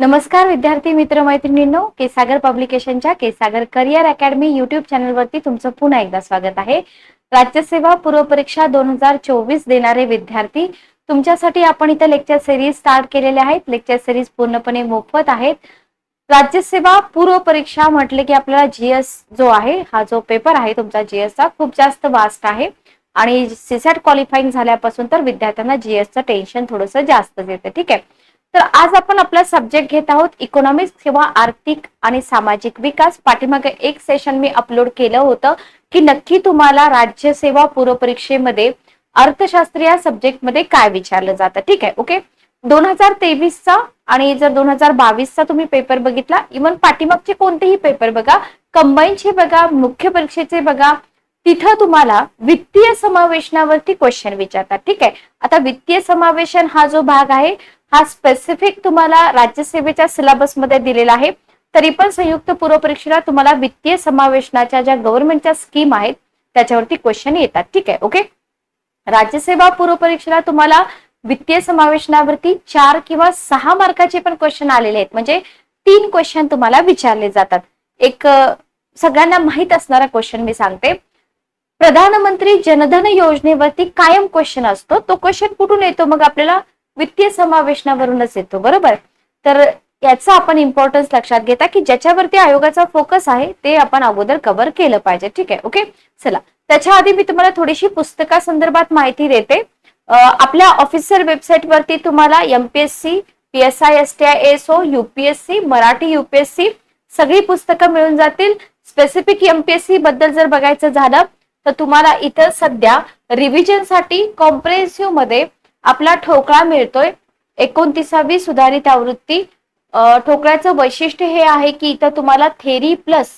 नमस्कार विद्यार्थी मित्र मैत्रिणींनो केसागर पब्लिकेशनच्या केसागर करिअर अकॅडमी युट्यूब चॅनलवरती तुमचं पुन्हा एकदा स्वागत आहे. राज्यसेवा पूर्व परीक्षा दोन हजार चोवीस देणारे विद्यार्थी तुमच्यासाठी आपण इथं लेक्चर सिरीज स्टार्ट केलेले आहेत. लेक्चर सिरीज पूर्णपणे मोफत आहेत. राज्यसेवा पूर्व परीक्षा म्हटले की आपल्याला जीएस जो आहे हा जो पेपर आहे तुमचा जीएसचा खूप जास्त वास्ट आहे. आणि सीसॅट क्वालिफाईंग झाल्यापासून तर विद्यार्थ्यांना जीएसचं टेन्शन थोडंसं जास्तच येतं ठीक आहे. तर आज आपण आपला सब्जेक्ट घेत आहोत इकॉनॉमिक्स किंवा आर्थिक आणि सामाजिक विकास. पाठीमागे एक सेशन मी अपलोड केलं होतं की नक्की तुम्हाला राज्यसेवा पूर्वपरीक्षेमध्ये अर्थशास्त्र या सब्जेक्टमध्ये काय विचारलं जातं. ठीक आहे ओके दोन हजार तेवीसचा आणि जर दोन हजार बावीसचा तुम्ही पेपर बघितला इव्हन पाठीमागचे कोणतेही पेपर बघा कंबाईनचे बघा मुख्य परीक्षेचे बघा तिथं तुम्हाला वित्तीय समावेशनावरती क्वेश्चन विचारतात. ठीक आहे आता वित्तीय समावेशन हा जो भाग आहे हा स्पेसिफिक तुम्हाला राज्यसेवेच्या सिलेबसमध्ये दिलेला आहे. तरी पण संयुक्त पूर्व परीक्षेला तुम्हाला वित्तीय समावेशनाच्या ज्या गव्हर्नमेंटच्या स्कीम आहेत त्याच्यावरती क्वेश्चन येतात. ठीक आहे ओके राज्यसेवा पूर्व परीक्षेला तुम्हाला वित्तीय समावेशनावरती चार किंवा सहा मार्काचे पण क्वेश्चन आलेले आहेत. म्हणजे तीन क्वेश्चन तुम्हाला विचारले जातात. एक सगळ्यांना माहीत असणारा क्वेश्चन मी सांगते. प्रधानमंत्री जनधन योजनेवरती कायम क्वेश्चन असतो. तो क्वेश्चन कुठून येतो? मग आपल्याला वित्तीय समावेशनावरूनच येतो बरोबर? तर याचा आपण इम्पॉर्टन्स लक्षात घेता की ज्याच्यावरती आयोगाचा फोकस आहे ते आपण अगोदर कव्हर केलं पाहिजे ठीक आहे? ओके चला. त्याच्या आधी मी तुम्हाला थोडीशी पुस्तका संदर्भात माहिती देते. आपल्या ऑफिसर वेबसाईट वरती तुम्हाला MPSC P S I S T I S O UPSC Marathi UPSC सगळी पुस्तकं मिळून जातील. स्पेसिफिक एमपीएससी बद्दल जर बघायचं झालं तर तुम्हाला इथं सध्या रिव्हिजनसाठी कॉम्प्रेन्सिव्हमध्ये आपला ठोकळा मिळतोय. एकोणतीसावी सुधारित आवृत्ती. ठोकळ्याचं वैशिष्ट्य हे आहे की इथं तुम्हाला थेरी प्लस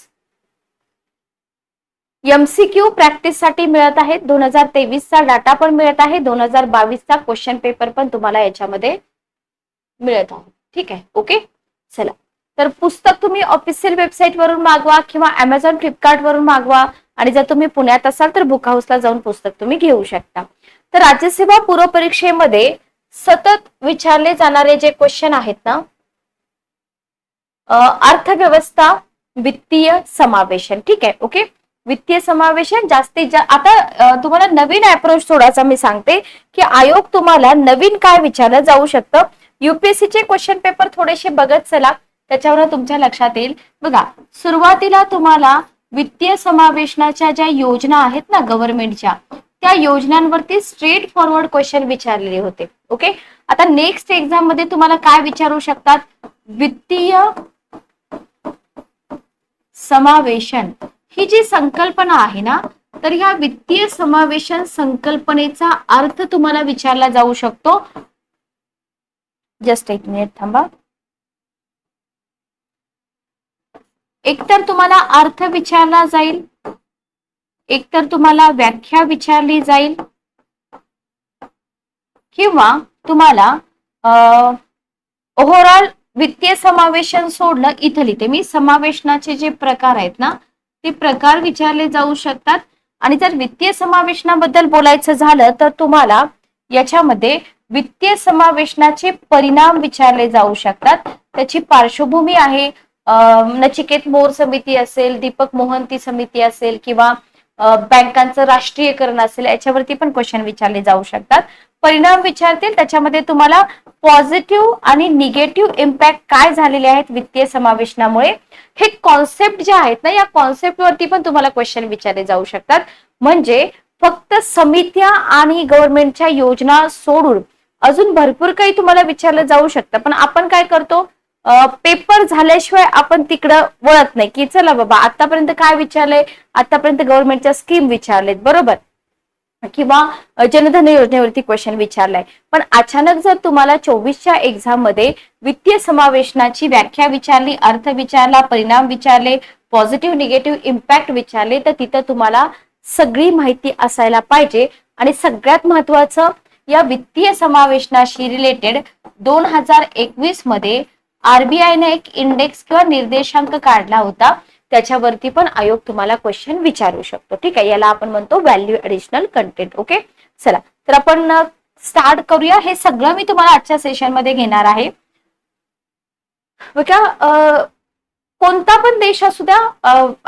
एमसीक्यू प्रॅक्टिससाठी मिळत आहे. दोन हजार तेवीसचा डाटा पण मिळत आहे. दोन हजार बावीसचा क्वेश्चन पेपर पण तुम्हाला याच्यामध्ये मिळत आहे. ठीक आहे? ओके चला. तर पुस्तक तुम्ही ऑफिशियल वेबसाईट वरून मागवा किंवा अमेझॉन फ्लिपकार्ट वरून मागवा. आणि जर तुम्ही पुण्यात असाल तर बुक हाऊसला जाऊन पुस्तक तुम्ही घेऊ शकता. तर राज्यसेवा पूर्व परीक्षेमध्ये सतत विचारले जाणारे जे क्वेश्चन आहेत ना अर्थव्यवस्था वित्तीय समावेशन. ठीक आहे? ओके वित्तीय समावेशन जास्तीत जास्त आता तुम्हाला नवीन अप्रोच थोडासा मी सांगते की आयोग तुम्हाला नवीन काय विचारलं जाऊ शकतं. युपीएससी चे क्वेश्चन पेपर थोडेसे बघत चला. त्याच्यावर तुमच्या लक्षात येईल. बघा सुरुवातीला तुम्हाला वित्तीय समावेशनाच्या ज्या योजना आहेत ना गव्हर्नमेंटच्या त्या योजनांवरती स्ट्रेट फॉरवर्ड क्वेश्चन विचारलेले होते. ओके आता नेक्स्ट एक्झाममध्ये तुम्हाला काय विचारू शकतात? वित्तीय समावेशन. ही जी संकल्पना आहे ना तर ह्या वित्तीय समावेशन संकल्पनेचा अर्थ तुम्हाला विचारला जाऊ शकतो. जस्ट एक मिनिट थांबा. एकतर तुम्हाला अर्थ विचारला जाईल. एकतर तुम्हाला व्याख्या विचारली जाईल किंवा तुम्हाला ओव्हरऑल वित्तीय समावेशन सोडलं इथं लिहिते. मी समावेशनाचे जे प्रकार आहेत ना ते प्रकार विचारले जाऊ शकतात. आणि जर वित्तीय समावेशनाबद्दल बोलायचं झालं तर तुम्हाला याच्यामध्ये वित्तीय समावेशनाचे परिणाम विचारले जाऊ शकतात. त्याची पार्श्वभूमी आहे. नचिकेत मोर समिती असेल दीपक मोहंती समिती असेल किंवा बँकांचं राष्ट्रीयकरण असेल याच्यावरती पण क्वेश्चन विचारले जाऊ शकतात. परिणाम विचारतील त्याच्यामध्ये तुम्हाला पॉझिटिव्ह आणि निगेटिव्ह इम्पॅक्ट काय झालेले आहेत वित्तीय समावेशनामुळे? हे कॉन्सेप्ट जे आहेत ना या कॉन्सेप्ट वरती पण तुम्हाला क्वेश्चन विचारले जाऊ शकतात. म्हणजे फक्त समित्या आणि गव्हर्नमेंटच्या योजना सोडून अजून भरपूर काही तुम्हाला विचारलं जाऊ शकतं. पण आपण काय करतो? पेपर झाल्याशिवाय आपण तिकडं वळत नाही. की चला बाबा आतापर्यंत काय विचारलंय? आतापर्यंत गव्हर्नमेंटच्या स्कीम विचारलेत बरोबर? किंवा जनधन योजनेवरती क्वेश्चन विचारलाय. पण अचानक जर तुम्हाला चोवीसच्या एक्झाममध्ये वित्तीय समावेशनाची व्याख्या विचारली अर्थ विचारला परिणाम विचारले पॉझिटिव्ह निगेटिव्ह इम्पॅक्ट विचारले तर तिथं तुम्हाला सगळी माहिती असायला पाहिजे. आणि सगळ्यात महत्वाचं या वित्तीय समावेशनाशी रिलेटेड दोन हजार एकवीसमध्ये आरबीआयने एक इंडेक्स किंवा निर्देशांक काढला होता. त्याच्यावरती पण आयोग तुम्हाला क्वेश्चन विचारू शकतो. ठीक आहे? याला आपण म्हणतो व्हॅल्यू ऍडिशनल कंटेंट ओके चला. तर आपण स्टार्ट करूया. हे सगळं मी तुम्हाला आजच्या सेशनमध्ये घेणार आहे. बघा कोणता पण देश असू द्या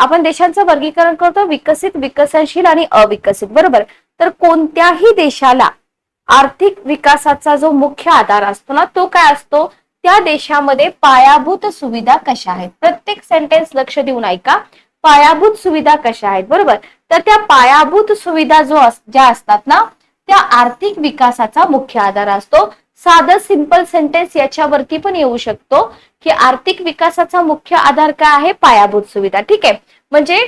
आपण देशांचं वर्गीकरण करतो. विकसित विकसनशील आणि अविकसित. बरोबर? तर कोणत्याही देशाला आर्थिक विकासाचा जो मुख्य आधार असतो ना तो काय असतो? त्या देशामध्ये पायाभूत सुविधा कशा आहेत? प्रत्येक सेंटेन्स लक्ष देऊन ऐका. पायाभूत सुविधा कशा आहेत? बरोबर? तर त्या पायाभूत सुविधा जो ज्या असतात ना त्या आर्थिक विकासाचा मुख्य आधार असतो. साधं सिंपल सेंटेन्स याच्यावरती पण येऊ शकतो की आर्थिक विकासाचा मुख्य आधार काय आहे? पायाभूत सुविधा. ठीक आहे? म्हणजे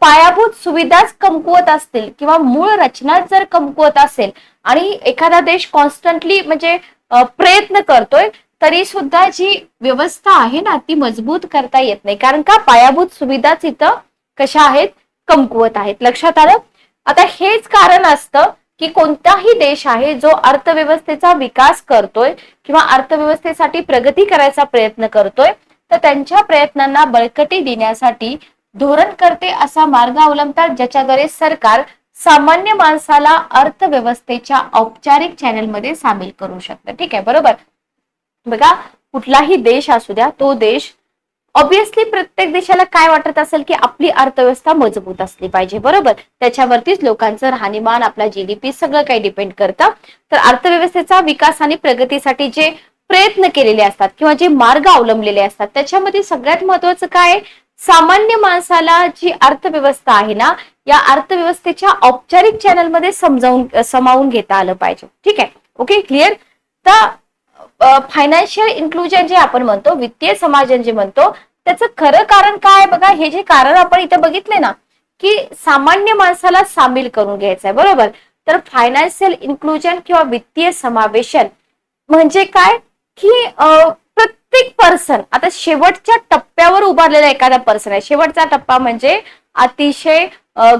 पायाभूत सुविधाच कमकुवत असतील किंवा मूळ रचना जर कमकुवत असेल आणि एखादा देश कॉन्स्टंटली म्हणजे प्रयत्न करतोय तरी सुद्धा जी व्यवस्था आहे ना ती मजबूत करता येत नाही. कारण का? पायाभूत सुविधाच इथं कशा आहेत? कमकुवत आहेत. लक्षात आलं? आता हेच कारण असतं की कोणताही देश आहे जो अर्थव्यवस्थेचा विकास करतोय किंवा अर्थव्यवस्थेसाठी प्रगती करायचा प्रयत्न करतोय तर त्यांच्या प्रयत्नांना बळकटी देण्यासाठी धोरण करते असा मार्ग अवलंबतात ज्याच्याद्वारे सरकार सामान्य माणसाला अर्थव्यवस्थेच्या औपचारिक चॅनेलमध्ये सामील करू शकतं. ठीक आहे? बरोबर? बघा कुठलाही देश असू द्या तो देश ऑब्विसली प्रत्येक देशाला काय वाटत असेल की आपली अर्थव्यवस्था मजबूत असली पाहिजे बरोबर? त्याच्यावरतीच लोकांचं राहणीमान आपला जीडीपी सगळं काही डिपेंड करतं. तर अर्थव्यवस्थेचा विकास आणि प्रगतीसाठी जे प्रयत्न केलेले असतात किंवा जे मार्ग अवलंबलेले असतात त्याच्यामध्ये सगळ्यात महत्वाचं काय सामान्य माणसाला जी अर्थव्यवस्था आहे ना या अर्थव्यवस्थेच्या औपचारिक चॅनलमध्ये समजावून समावून घेता आलं पाहिजे. ठीक आहे? ओके क्लिअर तर फायनान्शियल इन्क्लुजन जे आपण म्हणतो वित्तीय समाजन जे म्हणतो त्याचं खरं कारण काय बघा हे जे कारण आपण इथे बघितले ना की सामान्य माणसाला सामील करून घ्यायचं आहे बरोबर? तर फायनान्शियल इन्क्लुजन किंवा वित्तीय समावेशन म्हणजे काय? की प्रत्येक पर्सन आता शेवटच्या टप्प्यावर उभारलेला एखादा पर्सन आहे. शेवटचा टप्पा म्हणजे अतिशय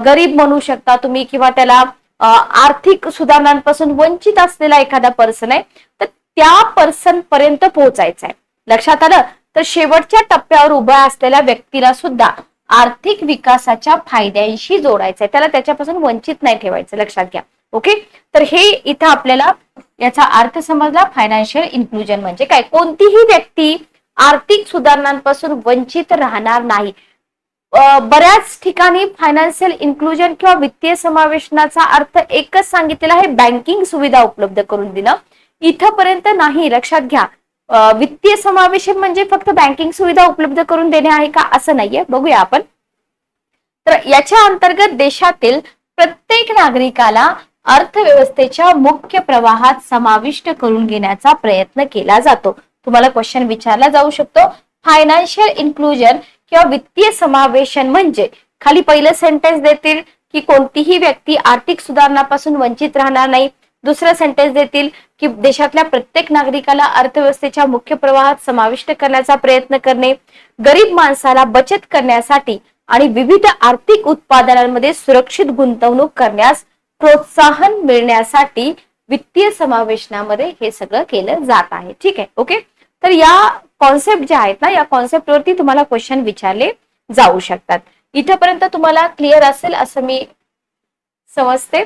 गरीब म्हणू शकता तुम्ही किंवा त्याला आर्थिक सुधारणांपासून वंचित असलेला एखादा पर्सन आहे. तर त्या पर्सन पर्यंत पोहोचायचं आहे लक्षात आलं? तर शेवटच्या टप्प्यावर उभ्या असलेल्या व्यक्तीला सुद्धा आर्थिक विकासाच्या फायद्यांशी जोडायचं आहे त्याला त्याच्यापासून वंचित नाही ठेवायचं. लक्षात घ्या. ओके? तर हे इथं आपल्याला याचा अर्थ समजला. फायनान्शियल इन्क्लुजन म्हणजे काय? कोणतीही व्यक्ती आर्थिक सुधारणांपासून वंचित राहणार नाही. बऱ्याच ठिकाणी फायनान्शियल इन्क्लुजन किंवा वित्तीय समावेशनाचा अर्थ एकच सांगितलेला आहे. बँकिंग सुविधा उपलब्ध करून देणं इथंपर्यंत नाही. लक्षात घ्या. वित्तीय समावेशन म्हणजे फक्त बँकिंग सुविधा उपलब्ध करून देणे आहे का असं नाहीये. बघूया आपण. तर याच्या अंतर्गत देशातील प्रत्येक नागरिकाला अर्थव्यवस्थेच्या मुख्य प्रवाहात समाविष्ट करून घेण्याचा प्रयत्न केला जातो. तुम्हाला क्वेश्चन विचारला जाऊ शकतो. फायनान्शियल इन्क्लुजन किंवा वित्तीय समावेशन म्हणजे खाली पहिलं सेंटेन्स देतील की कोणतीही व्यक्ती आर्थिक सुधारणापासून वंचित राहणार नाही. दुसरं सेंटेन्स देतील की देशातल्या प्रत्येक नागरिकाला अर्थव्यवस्थेच्या मुख्य प्रवाहात समाविष्ट करण्याचा प्रयत्न करणे गरीब माणसाला बचत करण्यासाठी आणि विविध आर्थिक उत्पादनांमध्ये सुरक्षित गुंतवणूक करण्यास प्रोत्साहन मिळण्यासाठी वित्तीय समावेशनामध्ये हे सगळं केलं जात आहे. ठीक आहे ओके तर या कॉन्सेप्ट ज्या आहेत ना या कॉन्सेप्टवरती तुम्हाला क्वेश्चन विचारले जाऊ शकतात. इथपर्यंत तुम्हाला क्लिअर असेल असं मी समजते.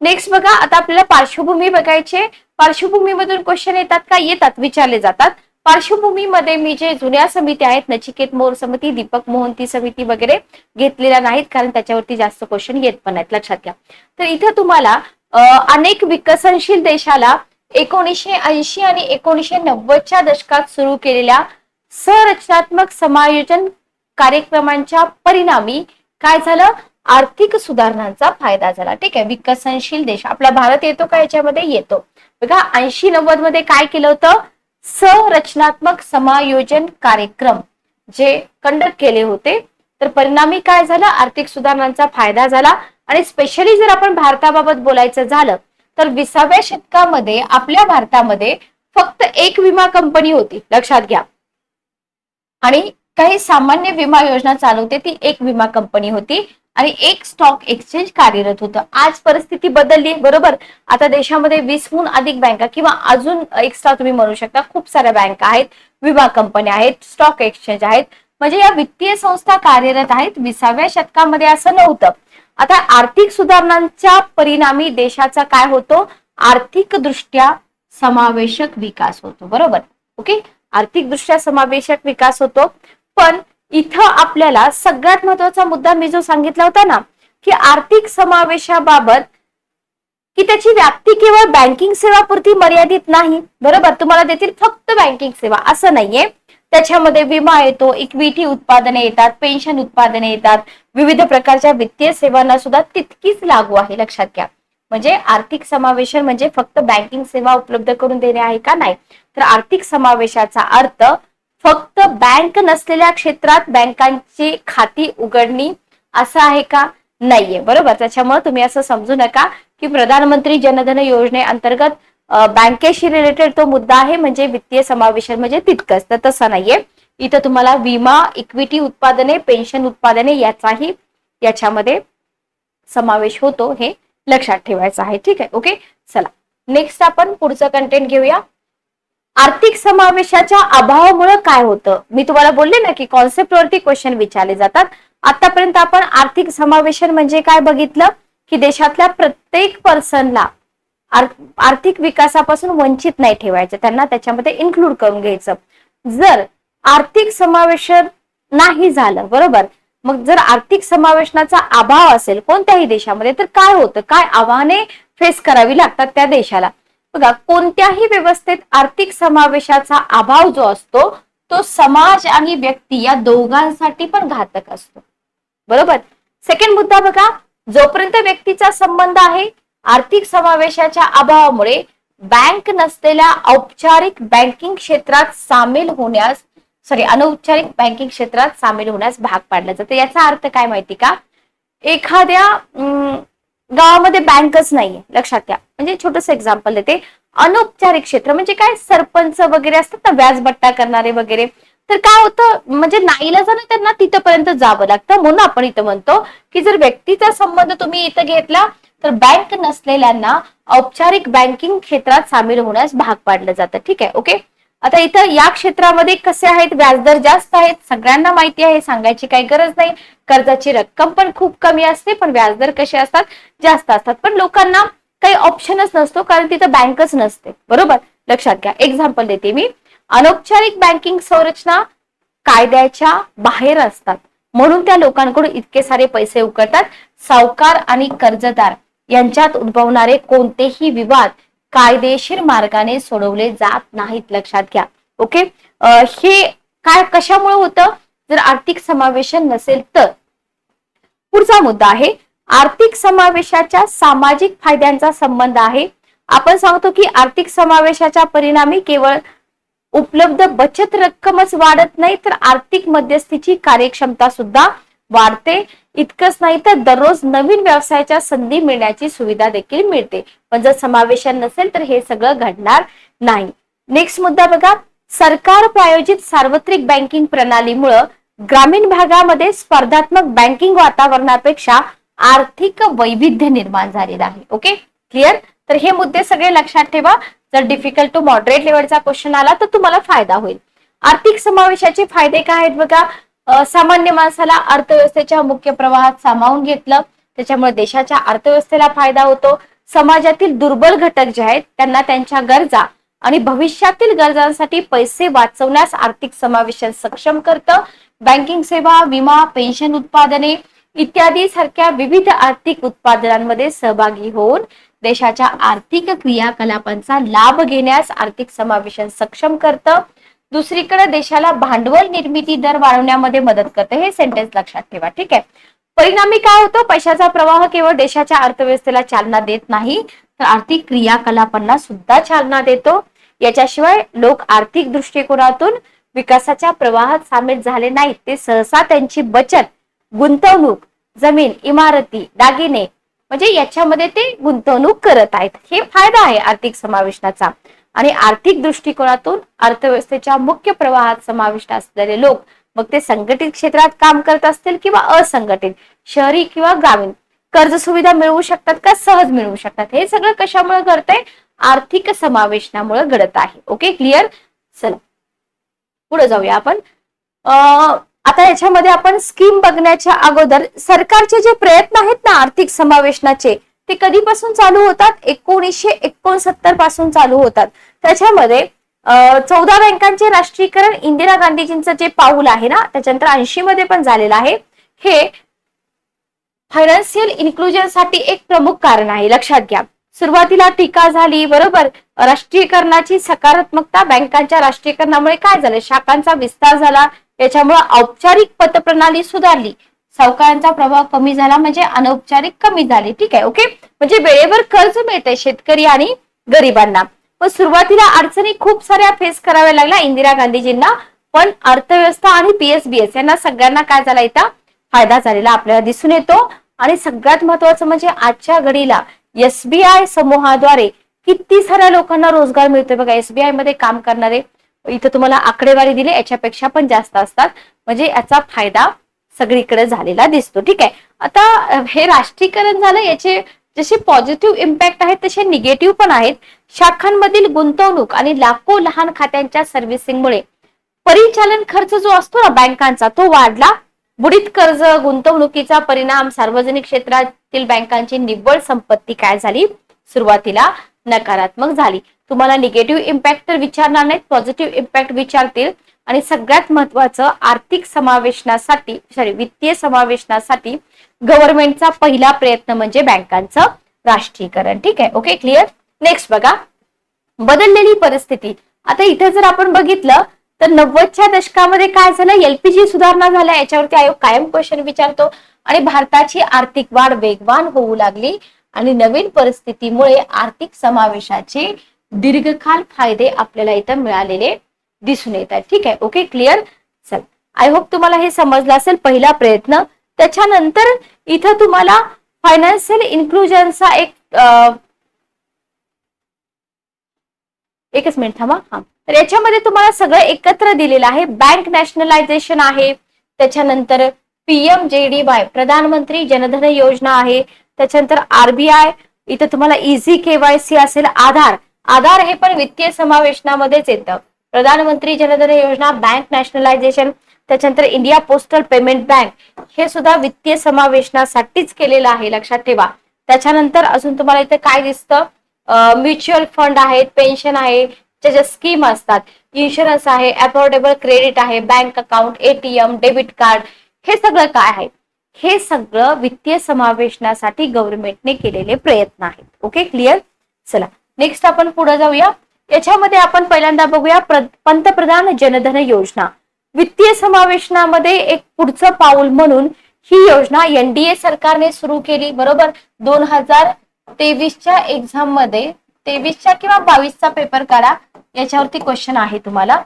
नेक्स्ट बघा आता आपल्याला पार्श्वभूमी बघायची. पार्श्वभूमीमधून क्वेश्चन येतात का? येतात विचारले जातात. पार्श्वभूमीमध्ये मी जे जुन्या समिती आहेत नचिकेत मोर समिती दीपक मोहंती समिती वगैरे घेतलेल्या नाहीत कारण त्याच्यावरती जास्त क्वेश्चन येत पण नाहीत लक्षात घ्या. तर इथं तुम्हाला अनेक विकसनशील देशाला एकोणीसशे ऐंशी आणि एकोणीसशे नव्वदच्या दशकात सुरू केलेल्या संरचनात्मक समायोजन कार्यक्रमांच्या परिणामी काय झालं? आर्थिक सुधारणांचा फायदा झाला. ठीक आहे विकसनशील देश. आपला भारत येतो का? याच्यामध्ये येतो. बघा ऐंशी नव्वदमध्ये काय केलं होतं? संरचनात्मक समायोजन कार्यक्रम जे कंडक्ट केले होते. तर परिणामी काय झालं? आर्थिक सुधारणांचा फायदा झाला. आणि स्पेशली जर आपण भारताबाबत बोलायचं झालं तर विसाव्या शतकामध्ये आपल्या भारतामध्ये फक्त एक विमा कंपनी होती. लक्षात घ्या. आणि काही सामान्य विमा योजना चालवते ती एक विमा कंपनी होती. आणि एक स्टॉक एक्सचेंज कार्यरत होतं. आज परिस्थिती बदलली बरोबर? आता देशामध्ये वीसहून अधिक बँका किंवा अजून एक्स्ट्रा तुम्ही म्हणू शकता खूप साऱ्या बँका आहेत विमा कंपन्या आहेत स्टॉक एक्सचेंज आहेत. म्हणजे या वित्तीय संस्था कार्यरत आहेत विसाव्या शतकामध्ये असं नव्हतं. आता आर्थिक सुधारणांच्या परिणामी देशाचा काय होतो? आर्थिक दृष्ट्या समावेशक विकास होतो बरोबर? ओके? आर्थिकदृष्ट्या समावेशक विकास होतो. पण इथं आपल्याला सगळ्यात महत्त्वाचा मुद्दा मी जो सांगितला होता ना की आर्थिक समावेशाबाबत की त्याची व्याप्ती केवळ बँकिंग सेवापुरती मर्यादित नाही बरोबर? तुम्हाला देतील फक्त बँकिंग सेवा असं नाहीये. त्याच्यामध्ये विमा येतो इक्विटी उत्पादने येतात पेन्शन उत्पादने येतात विविध प्रकारच्या वित्तीय सेवांना सुद्धा तितकीच लागू आहे लक्षात घ्या. म्हणजे आर्थिक समावेशन म्हणजे फक्त बँकिंग सेवा उपलब्ध करून देणे आहे का नाही? तर आर्थिक समावेशाचा अर्थ फक्त बँक नसलेल्या क्षेत्रात बँकांची खाती उघडणी असं आहे का? नाहीये. बरोबर? त्याच्यामुळे तुम्ही असं समजू नका की प्रधानमंत्री जनधन योजनेअंतर्गत बँकेशी रिलेटेड तो मुद्दा आहे म्हणजे वित्तीय समावेशन म्हणजे तितकंच. तर तसं नाहीये. इथं तुम्हाला विमा इक्विटी उत्पादने पेन्शन उत्पादने याचाही याच्यामध्ये समावेश होतो हे लक्षात ठेवायचं आहे. ठीक आहे? ओके? चला. नेक्स्ट आपण पुढचं कंटेंट घेऊया. आर्थिक समावेशाच्या अभावामुळे काय होतं? मी तुम्हाला बोलले ना की कॉन्सेप्ट वरती क्वेश्चन विचारले जातात. आतापर्यंत आपण आर्थिक समावेशन म्हणजे काय बघितलं? की देशातल्या प्रत्येक पर्सनला आर्थिक विकासापासून वंचित नाही ठेवायचं. त्यांना त्याच्यामध्ये इन्क्लूड करून घ्यायचं. जर आर्थिक समावेशन नाही झालं बरोबर? मग जर आर्थिक समावेशनाचा अभाव असेल कोणत्याही देशामध्ये तर काय होतं? काय आव्हाने फेस करावी लागतात त्या देशाला? बघा कोणत्याही व्यवस्थेत आर्थिक समावेशाचा अभाव जो असतो तो समाज आणि व्यक्ती या दोघांसाठी पण घातक असतो. बरोबर? सेकंड मुद्दा बघा जोपर्यंत व्यक्तीचा संबंध आहे आर्थिक समावेशाच्या अभावामुळे बँक नसलेल्या औपचारिक बँकिंग क्षेत्रात सामील होण्यास सॉरी अनौपचारिक बँकिंग क्षेत्रात सामील होण्यास भाग पाडला जातं. याचा अर्थ काय माहिती का? एखाद्या गावामध्ये बँकच नाहीये लक्षात घ्या. म्हणजे छोटस एक्झाम्पल देते. अनौपचारिक क्षेत्र म्हणजे काय? सरपंच वगैरे असतात ना व्याजबट्टा करणारे वगैरे. तर काय होतं? म्हणजे नाईलाजानं त्यांना तिथपर्यंत जावं लागतं. म्हणून आपण इथं म्हणतो की जर व्यक्तीचा संबंध तुम्ही इथं घेतला तर बँक नसलेल्यांना औपचारिक बँकिंग क्षेत्रात सामील होण्यास भाग पाडलं जातं. ठीक आहे? ओके? आता इथं या क्षेत्रामध्ये कसे आहेत? व्याजदर जास्त आहेत. सगळ्यांना माहिती आहे. सांगायची काही गरज नाही. कर्जाची रक्कम पण खूप कमी असते पण व्याजदर कसे असतात? जास्त असतात. पण लोकांना काही ऑप्शनच नसतो कारण तिथं बँकच नसते. बरोबर? लक्षात घ्या. एक्झाम्पल देते मी. अनौपचारिक बँकिंग संरचना कायद्याच्या बाहेर असतात. म्हणून त्या लोकांकडून इतके सारे पैसे उकळतात. सावकार आणि कर्जदार यांच्यात उद्भवणारे कोणतेही विवाद कायदेशीर मार्गाने सोडवले जात नाहीत. लक्षात घ्या. ओके हे काय कशामुळे होतं? जर आर्थिक समावेशन नसेल तर. पुढचा मुद्दा आहे. आर्थिक समावेशाच्या सामाजिक फायद्यांचा संबंध आहे. आपण सांगतो की आर्थिक समावेशाच्या परिणामी केवळ उपलब्ध बचत रक्कमच वाढत नाही तर आर्थिक मध्यस्थीची कार्यक्षमता सुद्धा वाढते. इतकंच नाही तर दररोज नवीन व्यवसायाच्या संधी मिळण्याची सुविधा देखील मिळते. पण जर समावेशन नसेल तर हे सगळं घडणार नाही. नेक्स्ट मुद्दा बघा. सरकार प्रायोजित सार्वत्रिक बँकिंग प्रणालीमुळं ग्रामीण भागामध्ये स्पर्धात्मक बँकिंग वातावरणापेक्षा आर्थिक वैविध्य निर्माण झालेलं आहे. ओके क्लिअर तर हे मुद्दे सगळे लक्षात ठेवा. जर डिफिकल्ट टू मॉडरेट लेवलचा क्वेश्चन आला तर तुम्हाला फायदा होईल. आर्थिक समावेशाचे फायदे काय आहेत बघा? सामान्य माणसाला अर्थव्यवस्थेच्या मुख्य प्रवाहात सामावून घेतलं. त्याच्यामुळे देशाच्या अर्थव्यवस्थेला फायदा होतो. समाजातील दुर्बल घटक जे आहेत त्यांना त्यांच्या गरजा आणि भविष्यातील गरजांसाठी पैसे वाचवण्यास आर्थिक समावेशन सक्षम करतं. बँकिंग सेवा विमा पेन्शन उत्पादने इत्यादी सारख्या विविध आर्थिक उत्पादनांमध्ये सहभागी होऊन देशाच्या आर्थिक क्रियाकलापांचा लाभ घेण्यास आर्थिक समावेशन सक्षम करतं. दुसरीकडे देशाला भांडवल निर्मिती दर वाढवण्यामध्ये मदत करते हे सेंटेन्स लक्षात ठेवा ठीक आहे? परिणामी काय होतो? पैशाचा प्रवाह केवळ देशाच्या अर्थव्यवस्थेला चालना देत नाही तर आर्थिक क्रियाकलापांना सुद्धा चालना देतो. याच्याशिवाय लोक आर्थिक दृष्टिकोनातून विकासाच्या प्रवाहात सामील झाले नाहीत. ते सहसा त्यांची बचत गुंतवणूक जमीन इमारती दागिने म्हणजे याच्यामध्ये ते गुंतवणूक करत आहेत. हे फायदा आहे आर्थिक समावेशनाचा. आणि आर्थिक दृष्टिकोनातून अर्थव्यवस्थेच्या मुख्य प्रवाहात समाविष्ट असलेले लोक मग ते संघटित क्षेत्रात काम करत असतील किंवा असंघटित शहरी किंवा ग्रामीण कर्ज सुविधा मिळवू शकतात का सहज मिळवू शकतात? हे सगळं कशामुळे घडतंय? आर्थिक समावेशनामुळे घडत आहे. ओके क्लिअर चला. पुढे जाऊया आपण. आता याच्यामध्ये आपण स्कीम बघण्याच्या अगोदर सरकारचे जे प्रयत्न आहेत ना आर्थिक समावेशनाचे ते कधीपासून चालू होतात? एकोणीसशे एकोणसत्तरपासून चालू होतात. त्याच्यामध्ये चौदा बँकांचे राष्ट्रीयकरण इंदिरा गांधीजींचं जे पाऊल आहे ना त्याच्यानंतर ऐंशी मध्ये पण झालेलं आहे. हे फायनान्शियल इन्क्लुजनसाठी एक प्रमुख कारण आहे लक्षात घ्या. सुरुवातीला टीका झाली बरोबर? राष्ट्रीयकरणाची सकारात्मकता बँकांच्या राष्ट्रीयकरणामुळे काय झालं? शाखांचा विस्तार झाला याच्यामुळे औपचारिक पतप्रणाली सुधारली. सावकारांचा प्रभाव कमी झाला म्हणजे अनौपचारिक कमी झाले. ठीक आहे ओके म्हणजे वेळेवर कर्ज मिळते शेतकरी आणि गरिबांना. पण सुरुवातीला अडचणी खूप साऱ्या फेस कराव्या लागल्या इंदिरा गांधीजींना. पण अर्थव्यवस्था आणि पीएसबीएस यांना सगळ्यांना काय झाला इथं? फायदा झालेला आपल्याला दिसून येतो. आणि सगळ्यात महत्वाचं म्हणजे आजच्या घडीला एसबीआय समूहाद्वारे किती साऱ्या लोकांना रोजगार मिळतोय बघा एसबीआयमध्ये काम करणारे. इथं तुम्हाला आकडेवारी दिली याच्यापेक्षा पण जास्त असतात. म्हणजे याचा फायदा सगळीकडे झालेला दिसतो. ठीक आहे? आता हे राष्ट्रीयकरण झालं याचे जसे पॉझिटिव्ह इम्पॅक्ट आहेत तसे निगेटिव्ह पण आहेत. शाखांमधील गुंतवणूक आणि लाखो लहान खात्यांच्या सर्व्हिसिंगमुळे परिचालन खर्च जो असतो ना बँकांचा तो वाढला. बुडीत कर्ज गुंतवणुकीचा परिणाम सार्वजनिक क्षेत्रातील बँकांची निव्वळ संपत्ती काय झाली? सुरुवातीला नकारात्मक झाली. तुम्हाला निगेटिव्ह इम्पॅक्ट तर विचारणार नाहीत पॉझिटिव्ह इम्पॅक्ट विचारतील. आणि सगळ्यात महत्वाचं आर्थिक समावेशनासाठी सॉरी वित्तीय समावेशनासाठी गव्हर्नमेंटचा पहिला प्रयत्न म्हणजे बँकांचं राष्ट्रीयकरण. ठीक आहे? ओके क्लिअर नेक्स्ट बघा. बदललेली परिस्थिती. आता इथे जर आपण बघितलं तर नव्वदच्या दशकामध्ये काय झालं? एलपीजी सुधारणा झाल्या. याच्यावरती आयोग कायम क्वेश्चन विचारतो. आणि भारताची आर्थिक वाढ वेगवान होऊ लागली. आणि नवीन परिस्थितीमुळे आर्थिक समावेशाचे दीर्घकाल फायदे आपल्याला इथं मिळालेले दिसून येत आहेत. ठीक आहे? ओके क्लिअर चल. आय होप तुम्हाला हे समजलं असेल पहिला प्रयत्न. त्याच्यानंतर इथं तुम्हाला फायनान्शियल इन्क्लुजनचा एक एकच मिनिट थांबा. हा. तर याच्यामध्ये तुम्हाला सगळं एकत्र दिलेलं आहे. बँक नॅशनलायझेशन आहे. त्याच्यानंतर पीएम जे डी वाय प्रधानमंत्री जनधन योजना आहे. त्याच्यानंतर आरबीआय इथं तुम्हाला इझी केवायसी असेल. आधार. आधार हे पण वित्तीय समावेशनामध्येच येतं. प्रधानमंत्री जनधन योजना बँक नॅशनलायझेशन त्याच्यानंतर इंडिया पोस्टल पेमेंट बँक हे सुद्धा वित्तीय समावेशनासाठीच केलेलं आहे लक्षात ठेवा. त्याच्यानंतर अजून तुम्हाला इथे काय दिसतं? म्युच्युअल फंड आहेत पेन्शन आहे ज्या स्कीम असतात. इन्शुरन्स आहे अफोर्डेबल क्रेडिट आहे bank account ATM debit card हे सगळं काय आहे? हे सगळं वित्तीय समावेशनासाठी गव्हर्नमेंटने केलेले प्रयत्न आहेत. ओके क्लिअर चला नेक्स्ट आपण पुढे जाऊया. याच्यामध्ये आपण पहिल्यांदा बघूया पंतप्रधान जनधन योजना. वित्तीय समावेशनामध्ये एक पुढचं पाऊल म्हणून ही योजना एनडीए सरकारने सुरू केली बरोबर? दोन हजार तेवीसच्या एक्झाममध्ये तेवीसच्या किंवा बावीसचा पेपर करा याच्यावरती क्वेश्चन आहे तुम्हाला.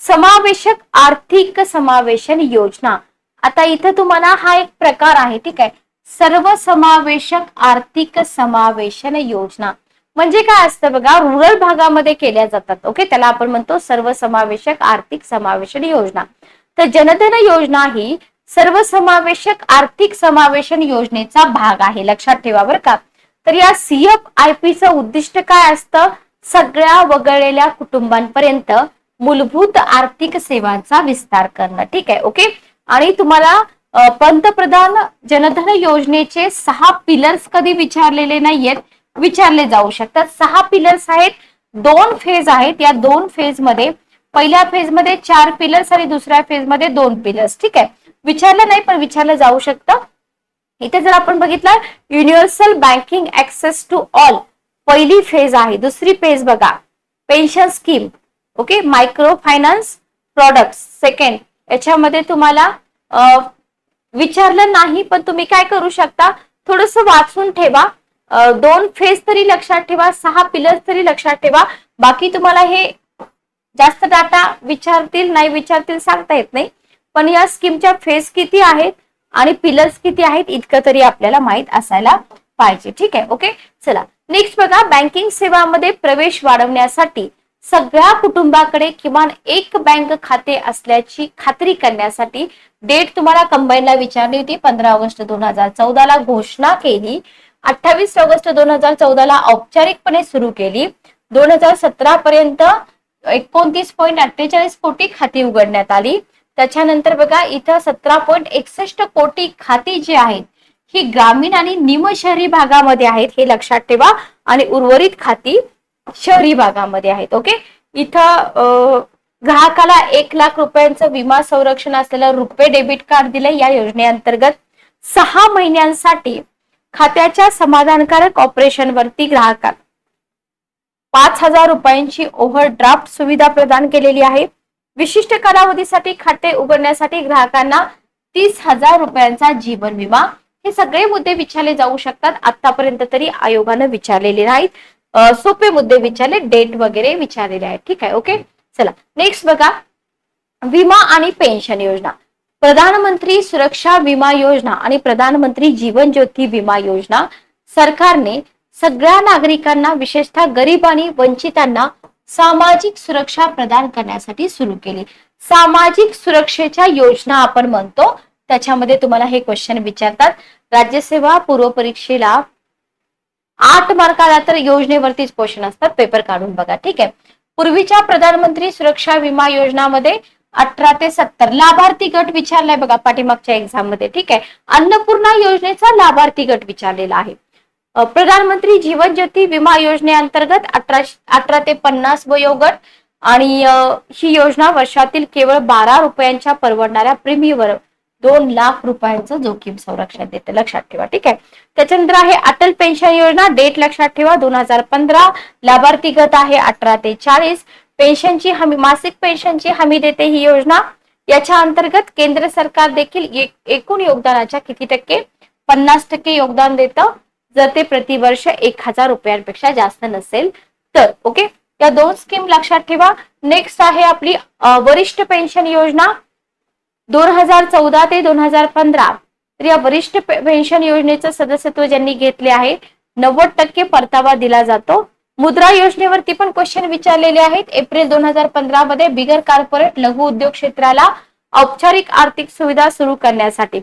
समावेशक आर्थिक समावेशन योजना. आता इथं तुम्हाला हा एक प्रकार आहे ठीक आहे. सर्व समावेशक आर्थिक समावेशन योजना. म्हणजे काय असतं बघा रुरल भागामध्ये केल्या जातात. ओके त्याला आपण म्हणतो सर्वसमावेशक आर्थिक समावेशन योजना. तर जनधन योजना ही सर्वसमावेशक आर्थिक समावेशन योजनेचा भाग आहे. लक्षात ठेवा बरं का. तर या सीएफ आय पीचं उद्दिष्ट काय असतं? सगळ्या वगळलेल्या कुटुंबांपर्यंत मूलभूत आर्थिक सेवांचा विस्तार करणं. ठीक आहे? ओके आणि तुम्हाला पंतप्रधान जनधन योजनेचे सहा पिलर्स कधी विचारलेले नाहीयेत? विचारले जाऊ शकतात. सहा पिलर्स आहेत दोन फेज आहेत. या दोन फेजमध्ये पहिल्या फेजमध्ये चार पिलर्स आणि दुसऱ्या फेजमध्ये दोन पिलर्स ठीक आहे? विचारलं नाही पण विचारलं जाऊ शकतं. इथे जर आपण बघितलं universal banking access to all पहिली फेज आहे. दुसरी फेज बघा. Pension scheme okay micro finance product second याच्यामध्ये तुम्हाला विचारलं नाही पण तुम्ही काय करू शकता? थोडस वाचून ठेवा. दोन फेज तरी लक्षात ठेवा सहा पिलर्स तरी लक्षात ठेवा. बाकी तुम्हाला हे जास्त डाटा विचारतील नाही विचारतील सांगता येत नाही. पण या स्कीमच्या फेज किती आहेत आणि पिलर्स किती आहेत इतकं तरी आपल्याला माहीत असायला पाहिजे. ठीक आहे ओके चला. नेक्स्ट बघा बँकिंग सेवामध्ये प्रवेश वाढवण्यासाठी सगळ्या कुटुंबाकडे किमान एक बँक खाते असल्याची खात्री करण्यासाठी डेट तुम्हाला कंबाईनला विचारली होती पंधरा ऑगस्ट दोन हजार चौदाला घोषणा केली. अठ्ठावीस ऑगस्ट दोन हजार चौदाला औपचारिकपणे सुरू केली. दोन हजार सतरा पर्यंत एकोणतीस पॉईंट अठ्ठेचाळीस कोटी खाती उघडण्यात आली. त्याच्यानंतर बघा इथं सतरा पॉईंट एकसष्ट कोटी खाती जी आहेत ही ग्रामीण आणि निम शहरी भागामध्ये आहेत हे लक्षात ठेवा. आणि उर्वरित खाती शहरी भागामध्ये आहेत ओके? इथं ग्राहकाला एक लाख रुपयांचं विमा संरक्षण असलेलं रुपे डेबिट कार्ड दिलं या योजनेअंतर्गत. सहा महिन्यांसाठी खात्याच्या समाधानकारक ऑपरेशनवरती ग्राहकात पाच हजार रुपयांची ओव्हरड्राफ्ट सुविधा प्रदान केलेली आहे. विशिष्ट कालावधीसाठी खाते उघडण्यासाठी ग्राहकांना तीस हजार रुपयांचा जीवन विमा. हे सगळे मुद्दे विचारले जाऊ शकतात. आतापर्यंत तरी आयोगानं विचारलेले नाहीत. सोपे मुद्दे विचारले डेट वगैरे विचारलेले आहेत. ठीक आहे ओके चला नेक्स्ट बघा. विमा आणि पेन्शन योजना. प्रधानमंत्री सुरक्षा विमा योजना आणि प्रधानमंत्री जीवन ज्योती विमा योजना सरकारने सगळ्या नागरिकांना विशेषतः गरीब आणि वंचितांना सामाजिक सुरक्षा प्रदान करण्यासाठी सुरू केली. सामाजिक सुरक्षेच्या योजना आपण म्हणतो. त्याच्यामध्ये तुम्हाला हे क्वेश्चन विचारतात. राज्यसेवा पूर्व परीक्षेला आठ मार्काला तर योजनेवरतीच क्वेश्चन असतात. पेपर काढून बघा. ठीक आहे. पूर्वीच्या प्रधानमंत्री सुरक्षा विमा योजनामध्ये अठरा ते सत्तर. लाभार्थी गट विचारलाय बघा पाठीमागच्या एक्झाममध्ये. ठीक आहे? अन्नपूर्णा योजनेचा लाभार्थी गट विचारलेला आहे. प्रधानमंत्री जीवन ज्योती विमा योजनेअंतर्गत अठरा अठरा ते पन्नास वयोगट आणि ही योजना वर्षातील केवळ बारा रुपयांच्या परवडणाऱ्या प्रीमियमवर दोन लाख रुपयांचं जोखीम संरक्षण देते. लक्षात ठेवा. ठीक आहे? त्याच्यानंतर आहे अटल पेन्शन योजना. डेट लक्षात ठेवा. दोन हजार पंधरा. लाभार्थी गट आहे अठरा ते चाळीस. पेन्शनची हमी मासिक पेन्शनची हमी देते ही योजना. याच्या अंतर्गत केंद्र सरकार देखील एकूण योगदानाच्या किती टक्के? पन्नास टक्के योगदान देतं. जर ते प्रतिवर्ष एक हजार रुपयांपेक्षा जास्त नसेल तर ओके? या दोन स्कीम लक्षात ठेवा. नेक्स्ट आहे आपली वरिष्ठ पेन्शन योजना. दोन हजार चौदा ते दोन हजार पंधरा. तर या वरिष्ठ पेन्शन योजनेचं सदस्यत्व ज्यांनी घेतले आहे नव्वद टक्के परतावा दिला जातो. मुद्रा योजनेवरती पण क्वेश्चन विचारलेले आहेत. एप्रिल दोन हजार पंधरा मध्ये बिगर कॉर्पोरेट लघु उद्योग क्षेत्राला औपचारिक आर्थिक सुविधा सुरू करण्यासाठी.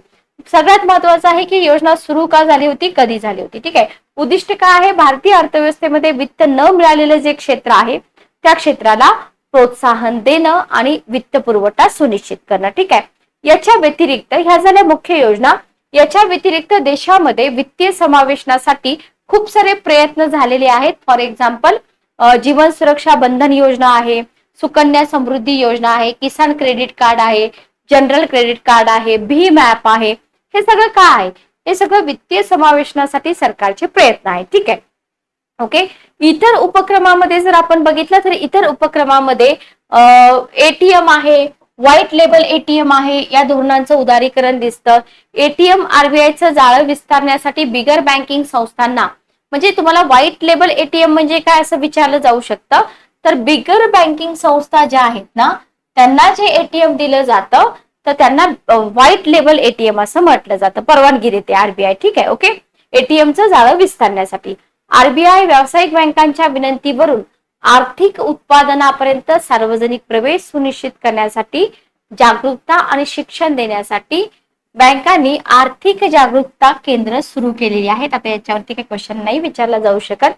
सगळ्यात महत्वाचं आहे की योजना सुरू का झाली होती कधी झाली होती ठीक आहे? उद्दिष्ट काय आहे? भारतीय अर्थव्यवस्थेमध्ये वित्त न मिळालेलं जे क्षेत्र आहे त्या क्षेत्राला प्रोत्साहन देणं आणि वित्त पुरवठा सुनिश्चित करणं ठीक आहे? याच्या व्यतिरिक्त ह्या झाल्या मुख्य योजना याच्या व्यतिरिक्त देशामध्ये वित्तीय समावेशनासाठी खूप सारे प्रयत्न झालेले आहेत. फॉर एक्झाम्पल जीवन सुरक्षा बंधन योजना आहे सुकन्या समृद्धी योजना आहे किसान क्रेडिट कार्ड आहे जनरल क्रेडिट कार्ड आहे भीम ॲप आहे. हे सगळं काय आहे? हे सगळं वित्तीय समावेशनासाठी सरकारचे प्रयत्न आहेत. ठीक आहे? ओके इतर उपक्रमामध्ये जर आपण बघितलं तर इतर उपक्रमामध्ये एटीएम आहे व्हाईट लेबल एटीएम आहे. या धोरणांचं उदारीकरण दिसतं. एटीएम आरबीआयचं जाळं विस्तारण्यासाठी बिगर बँकिंग संस्थांना. म्हणजे तुम्हाला व्हाईट लेबल एटीएम म्हणजे काय असं विचारलं जाऊ शकतं? तर बिगर बँकिंग संस्था ज्या आहेत ना त्यांना जे एटीएम दिलं जातं तर त्यांना व्हाईट लेबल एटीएम असं म्हटलं जातं. परवानगी देते आरबीआय ठीक आहे ओके? एटीएमचं जाळं विस्तारण्यासाठी. आरबीआय व्यावसायिक बँकांच्या विनंतीवरून आर्थिक उत्पादनापर्यंत सार्वजनिक प्रवेश सुनिश्चित करण्यासाठी जागरूकता आणि शिक्षण देण्यासाठी बँकांनी आर्थिक जागरूकता केंद्र सुरू केलेली आहेत. आता याच्यावरती काही क्वेश्चन नाही विचारला जाऊ शकत.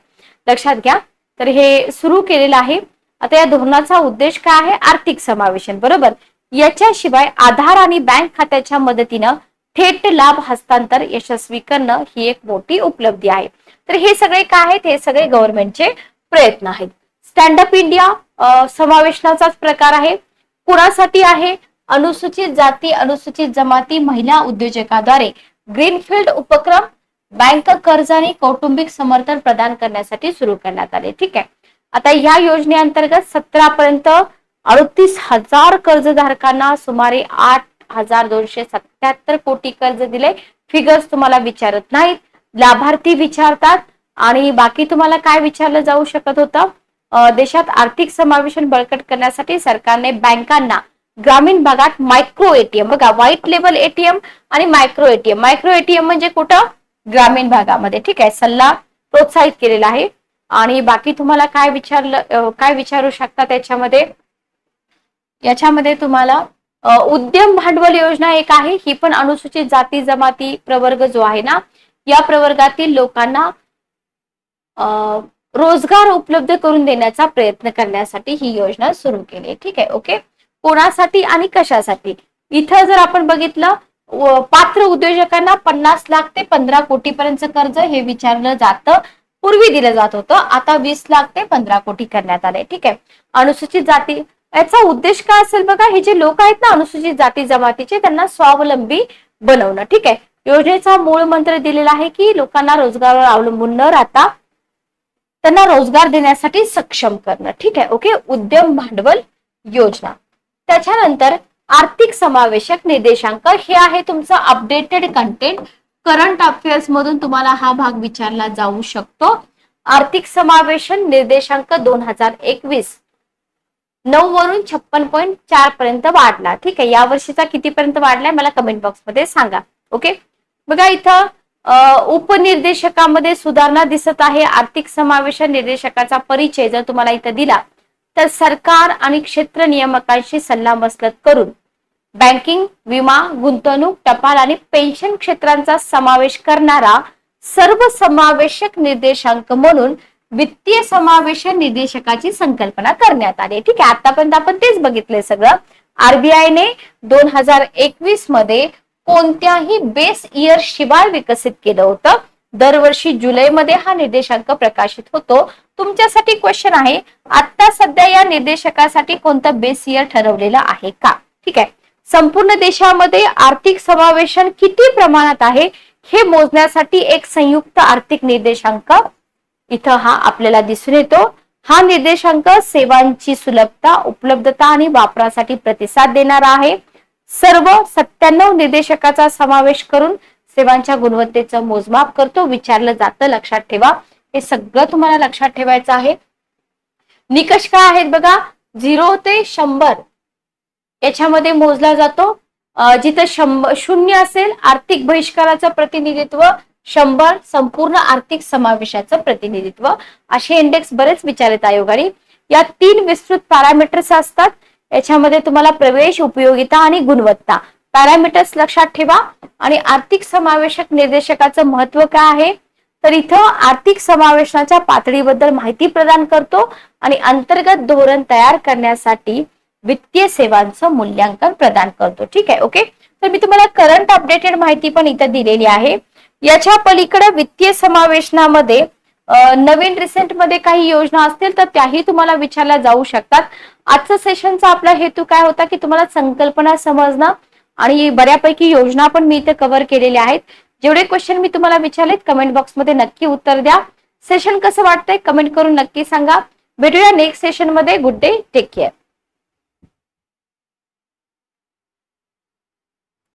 लक्षात घ्या. तर हे सुरू केलेलं आहे. आता या धोरणाचा उद्देश काय आहे? आर्थिक समावेशन बरोबर? याच्याशिवाय आधार आणि बँक खात्याच्या मदतीनं थेट लाभ हस्तांतर यशस्वी करणं ही एक मोठी उपलब्धी आहे. तर हे सगळे काय आहेत? हे सगळे गव्हर्नमेंटचे प्रयत्न आहेत. स्टँडअप इंडिया समावेशनाचाच प्रकार आहे. कुणासाठी आहे? अनुसूचित जाती अनुसूचित जमाती महिला उद्योजकाद्वारे. ग्रीनफील्ड उपक्रम बँक कर्ज आणि कौटुंबिक समर्थन प्रदान करण्यासाठी सुरू करण्यात आले. ठीक आहे. आता या योजनेअंतर्गत सतरा पर्यंत अडतीस हजार कर्जधारकांना सुमारे आठ हजार दोनशे सत्याहत्तर कोटी कर्ज दिले. फिगर्स तुम्हाला विचारत नाहीत. लाभार्थी विचारतात आणि बाकी तुम्हाला काय विचारलं जाऊ शकत होतं? देशात आर्थिक समावेशन बळकट करण्यासाठी सरकारने बँकांना ग्रामीण भागात मायक्रो एटीएम बघा व्हाईट लेबल एटीएम आणि मायक्रो एटीएम मायक्रो एटीएम म्हणजे कुठं? ग्रामीण भागामध्ये. ठीक आहे सल्ला प्रोत्साहित केलेला आहे. आणि बाकी तुम्हाला काय विचारलं काय विचारू शकता त्याच्यामध्ये? याच्यामध्ये तुम्हाला उद्यम भांडवल योजना एक आहे. ही पण अनुसूचित जाती जमाती प्रवर्ग जो आहे ना या प्रवर्गातील लोकांना रोजगार उपलब्ध करून देण्याचा प्रयत्न करण्यासाठी ही योजना सुरू केली आहे. ठीक आहे ओके? कोणासाठी आणि कशासाठी? इथं जर आपण बघितलं पात्र उद्योजकांना पन्नास लाख ते पंधरा कोटी पर्यंत कर्ज हे विचारलं जातं. पूर्वी दिलं जात होतं. आता वीस लाख ते पंधरा कोटी करण्यात आले ठीक आहे? अनुसूचित जाती याचा उद्देश काय असेल बघा हे जे लोक आहेत ना अनुसूचित जाती जमातीचे त्यांना स्वावलंबी बनवणं. ठीक आहे? योजनेचा मूळ मंत्र दिलेला आहे की लोकांना रोजगारावर अवलंबून न राहता त्यांना रोजगार देण्यासाठी सक्षम करणं. ठीक आहे? ओके? उद्यम भांडवल योजना. त्याच्यानंतर आर्थिक समावेशक निर्देशांक. हे आहे तुमचं अपडेटेड कंटेंट करंट अफेअर्स मधून तुम्हाला हा भाग विचारला जाऊ शकतो. आर्थिक समावेशन निर्देशांक दोन हजार एकवीस. नऊ वरून छप्पन पॉईंट चार पर्यंत वाढला. ठीक आहे? या वर्षीचा कितीपर्यंत वाढलाय? मला कमेंट बॉक्समध्ये सांगा. ओके? बघा इथं उपनिर्देशकामध्ये सुधारणा दिसत आहे. आर्थिक समावेशन निर्देशकाचा परिचय जर तुम्हाला इथं दिला तर सरकार आणि क्षेत्र नियामकांशी सल्लामसलत करून बँकिंग विमा गुंतवणूक टपाल आणि पेन्शन क्षेत्रांचा समावेश करणारा सर्व समावेशक निर्देशांक म्हणून वित्तीय समावेशन निर्देशकाची संकल्पना करण्यात आली. ठीक आहे आतापर्यंत आपण तेच बघितलंय सगळं. आरबीआयने दोन हजार एकवीसमध्ये कोणत्याही बेस इयर शिवाय विकसित केलं होतं. दरवर्षी जुलैमध्ये हा निर्देशांक प्रकाशित होतो. तुमच्यासाठी क्वेश्चन आहे आता सध्या या निर्देशकासाठी कोणतं बेस इयर ठरवलेलं आहे का? ठीक आहे. संपूर्ण देशामध्ये आर्थिक समावेशन किती प्रमाणात आहे हे मोजण्यासाठी एक संयुक्त आर्थिक निर्देशांक इथं हा आपल्याला दिसून येतो. हा निर्देशांक सेवांची सुलभता उपलब्धता आणि वापरासाठी प्रतिसाद देणारा आहे. सर्व सत्त्याण्णव निर्देशकाचा समावेश करून सेवांच्या गुणवत्तेचं मोजमाप करतो. विचारलं जातं लक्षात ठेवा. हे सगळं तुम्हाला लक्षात ठेवायचं आहे. निकष काय आहेत बघा? झिरो ते शंभर. याच्यामध्ये मोजला जातो. जिथं शंभर शून्य असेल आर्थिक बहिष्काराचं प्रतिनिधित्व शंभर संपूर्ण आर्थिक समावेशाचं प्रतिनिधित्व. असे इंडेक्स बरेच विचारित आयोगाने. या तीन विस्तृत पॅरामीटर्स असतात. याच्यामध्ये तुम्हाला प्रवेश उपयोगिता आणि गुणवत्ता. पॅरामीटर्स लक्षात ठेवा. आणि आर्थिक समावेशक निर्देशकाचं महत्त्व काय आहे? तर इथं आर्थिक समावेशनाच्या पातळीबद्दल माहिती प्रदान करतो आणि अंतर्गत धोरण तयार करण्यासाठी वित्तीय सेवांचं मूल्यांकन प्रदान करतो. ठीक आहे? ओके तर मी तुम्हाला करंट अपडेटेड माहिती पण इथं दिलेली आहे. याच्या पलीकडे वित्तीय समावेशनामध्ये नवीन रिसेंटमध्ये काही योजना असतील तर त्याही तुम्हाला विचारल्या जाऊ शकतात. आजचं सेशनचा आपला हेतू काय होता की तुम्हाला संकल्पना समजणं आणि बऱ्यापैकी योजना पण मी इथे कव्हर केलेल्या आहेत. जेवढे क्वेश्चन मी तुम्हाला विचारलेत कमेंट बॉक्समध्ये नक्की उत्तर द्या. सेशन कसं वाटतंय कमेंट करून नक्की सांगा. भेटूया नेक्स्ट सेशनमध्ये गुड डे टेक केअर